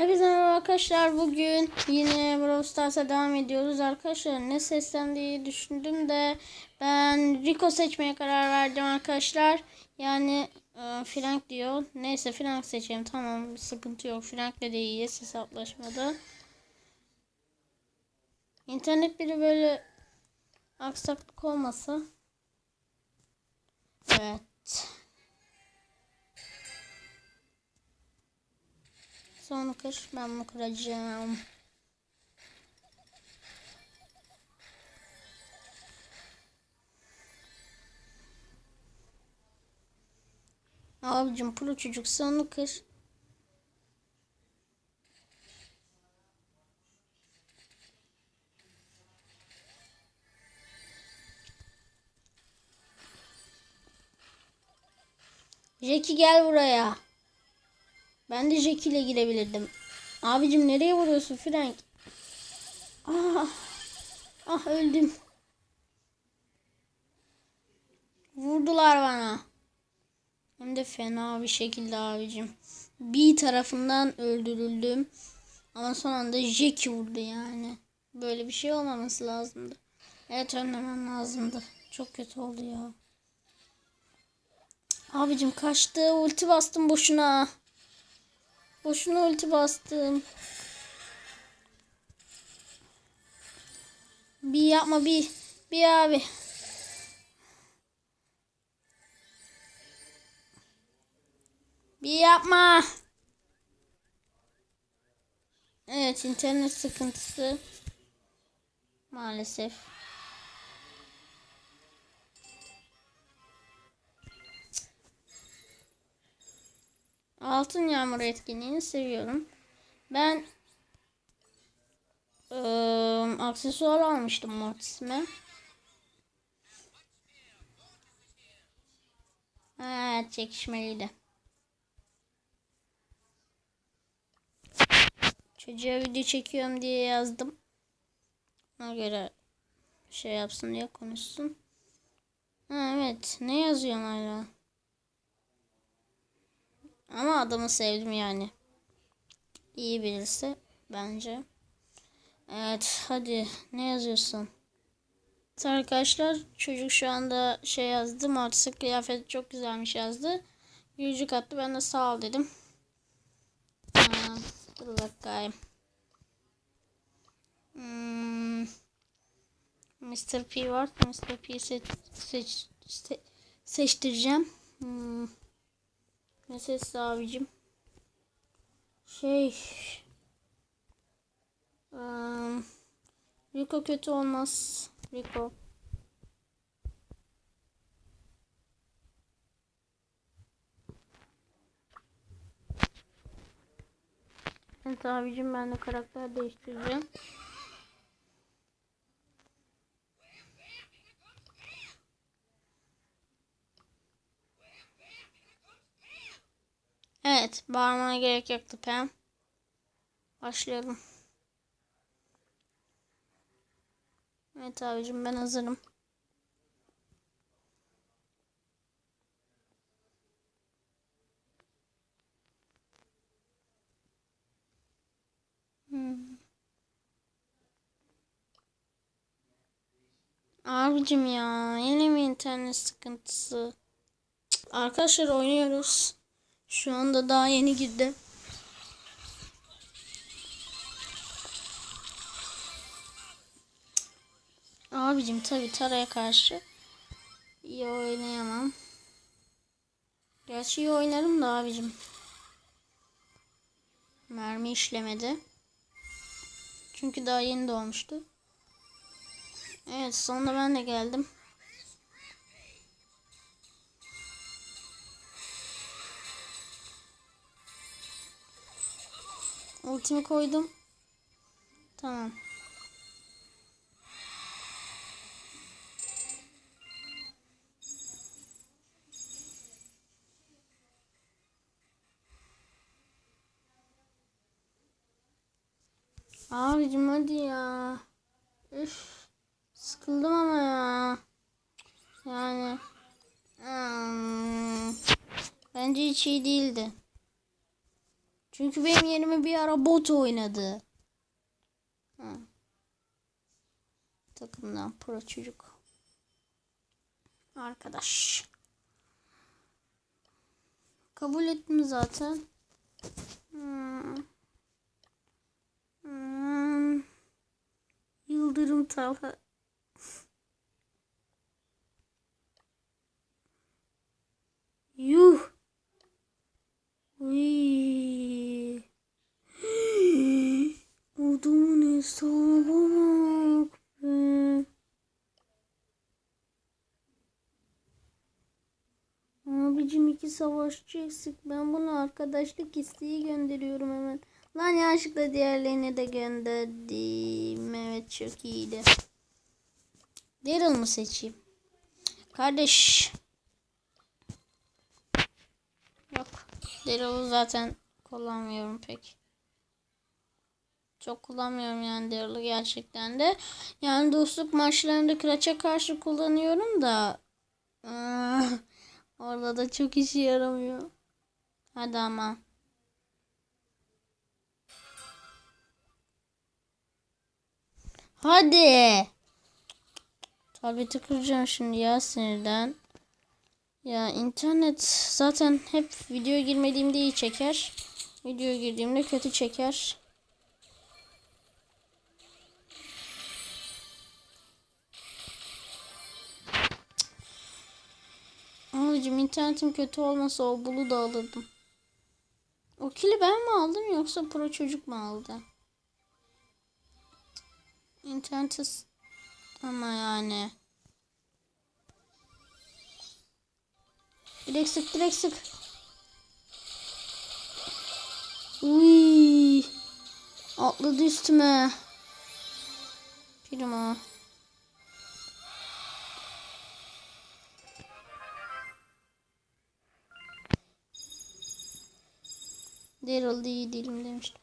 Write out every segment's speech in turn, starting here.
Hepinize merhaba arkadaşlar. Bugün yine Brawl Stars'a devam ediyoruz. Arkadaşlar ne sesten diye düşündüm de ben Rico seçmeye karar verdim arkadaşlar. Yani e, Frank diyor. Neyse Frank seçeyim. Tamam sıkıntı yok. Frank de iyiyiz hesaplaşmada. İnternet biri böyle aksaklık olmasa. Evet. Sonra kır. Ben bunu kıracağım. Abicim pro çocuk sonra kır. Jackie gel buraya. Ben de Jackie ile girebilirdim. Abicim nereye vuruyorsun Frank? Ah, ah öldüm. Vurdular bana. Hem de fena bir şekilde abicim. Bir tarafından öldürüldüm. Ama son anda Jackie vurdu yani. Böyle bir şey olmaması lazımdı. Evet önlemem lazımdı. Çok kötü oldu ya. Abicim kaçtı. Ulti bastım boşuna. Boşuna ulti bastım. Bir yapma bir. Bir abi. Bir yapma. Evet internet sıkıntısı. Maalesef. Altın yağmur etkinliğini seviyorum. Ben ıı, aksesuar almıştım Mortis'ime. Evet çekişmeliydi. Çocuğa video çekiyorum diye yazdım. Ona göre şey yapsın diye konuşsun. Ha, evet ne yazıyorsun hala? Ama adamı sevdim yani. İyi birisi bence. Evet hadi ne yazıyorsun? Arkadaşlar çocuk şu anda şey yazdı. Mortis'in kıyafeti çok güzelmiş yazdı. Gülcük attı ben de sağ ol dedim. Aa, dur bakayım. Hmm. Mr. P var. Mr. P'yi seç, seç, se, seçtireceğim. Hmm. Ne ses abicim? Şey. Um, Rico kötü olmaz. Rico. Evet abicim ben de karakter değiştireceğim. Evet, bağırmana gerek yoktu Pam. Başlayalım. Evet abicim ben hazırım. Hmm. Abicim ya yine mi internet sıkıntısı? Cık, Arkadaşlar oynuyoruz. Şu anda daha yeni girdi. Abicim tabi Tara'ya karşı iyi oynayamam. Gerçi iyi oynarım da abicim. Mermi işlemedi. Çünkü daha yeni doğmuştu. Evet sonunda ben de geldim. Ultimi koydum. Tamam. Abicim hadi ya. Üf. Sıkıldım ama ya. Yani. Hmm, bence hiç iyi değildi. Çünkü benim yerime bir ara bot oynadı. Ha. Takımdan pro çocuk. Arkadaş. Kabul ettim zaten. Hmm. Hmm. Yıldırım Talha. Yuh. Uy. Hesaba bak. Abicim iki savaşçı eksik. Ben bunu arkadaşlık isteği gönderiyorum hemen. Lan yanlışlıkla diğerlerini de gönderdim. Evet çok iyiydi. Daryl mı seçeyim? Kardeş. Yok. Daryl'ı zaten kullanmıyorum pek. Çok kullanmıyorum yani Daryl'ı gerçekten de. Yani dostluk maçlarında Kıraç'a karşı kullanıyorum da. ıı, orada da çok işe yaramıyor. Hadi ama. Hadi. Tableti kıracağım şimdi ya sinirden. Ya internet zaten hep video girmediğimde iyi çeker. Video girdiğimde kötü çeker. Abicim internetim kötü olmasa o bulu da alırdım. O kili ben mi aldım yoksa pro çocuk mu aldı? İnterneti s- ama yani. Direkt sık direkt sık. Uy. Atladı üstüme. Primo. Daryl iyi değilim demiştim.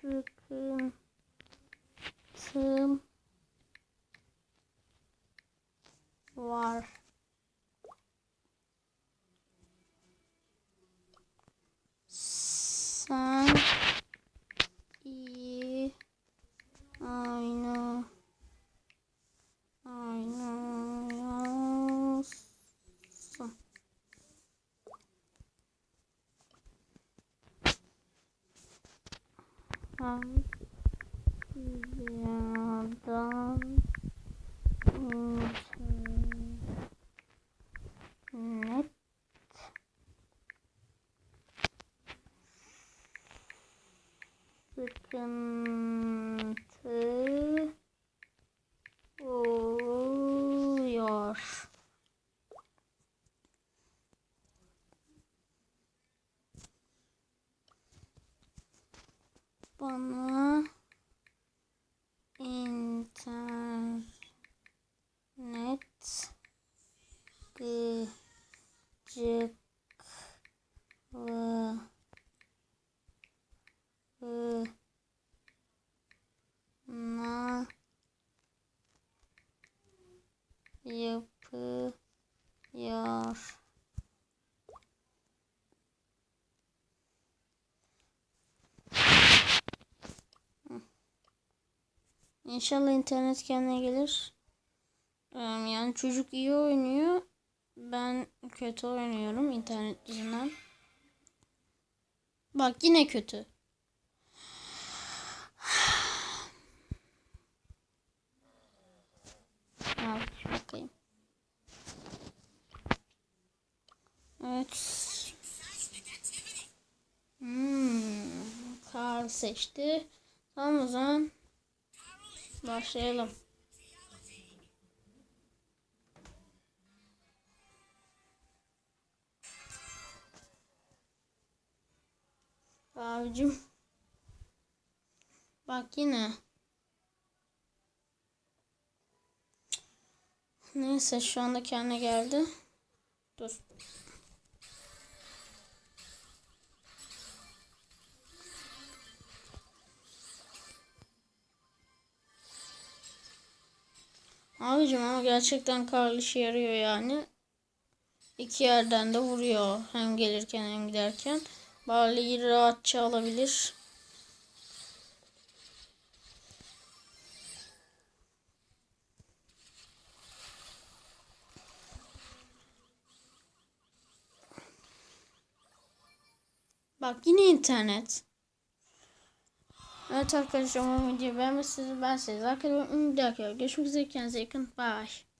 Sıkıntım var. Sen iyi aynı oynuyorsun. Hangilerden internet sıkıntı oluyor. Bana internet gıcıklığı na yapıyor. İnşallah internet kendine gelir. Yani çocuk iyi oynuyor. Ben kötü oynuyorum internet yüzünden. Bak yine kötü. Al bakayım. Evet. Hmm, Karl seçti. Tamam o zaman başlayalım. Abicim. Bak yine. Neyse şu anda kendine geldi. Dur. Abicim ama gerçekten karlı işe yarıyor yani. İki yerden de vuruyor. Hem gelirken hem giderken. Barley'i rahatça alabilir. Bak yine internet. Evet arkadaşlar umarım videoyu beğenmişsiniz. Ben size arkadaşlar. Bir dahaki görüşmek üzere. Kendinize iyi bakın. Bye.